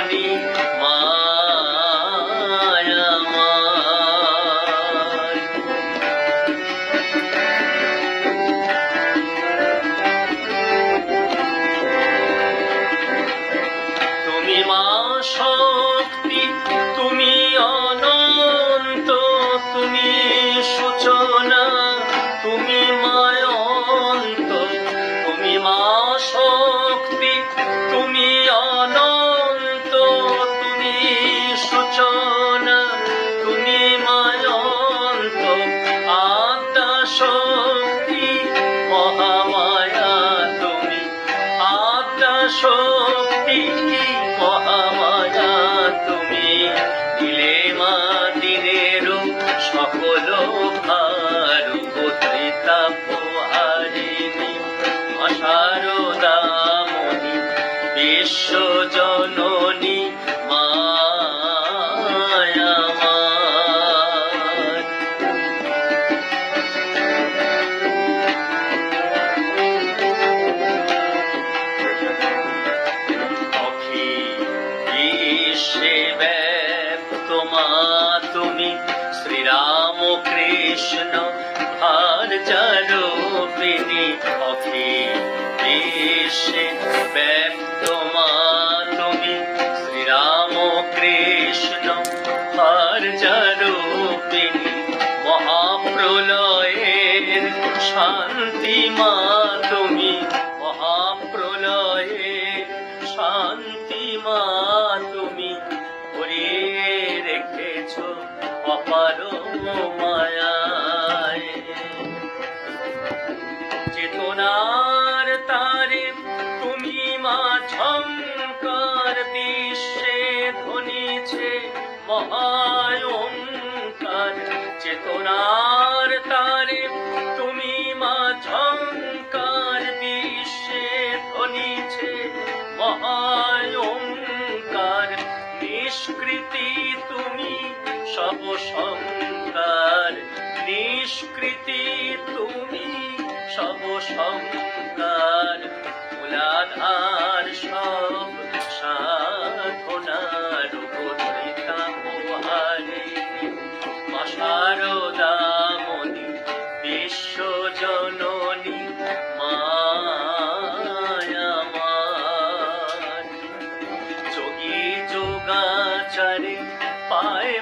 জননী মহামায়া তুমি। আত্মা শক্তি মহামায়া তুমি। দিলে মা দিনের সকল ভার পত্রিতা পোহারিণী অসারদামণি বিশ্ব বিশ্বে ব্যক্ত মা, তুমি শ্রীরাম কৃষ্ণ, ভার চারোপিনী অখি। বিশ্বে ব্যক্ত তুমি শ্রীরাম কৃষ্ণ, ভার চারোপিনী মহাপ্রলয়ের শান্তি মা, তুমি অপার মায়ায়। চেতনার তারে তুমি মা ঝঙ্কার বিশ্বে ধনিছে মহায়ঙ্কার। চেতনার তারে সংকার নিষ্কৃতি তুমি সব সংকার মূলাধার সব সাধনার উপদ্রিতা পোহারিণী মা শারদামণি বিশ্ব জননী, মায়ামার। যোগী যোগাচারে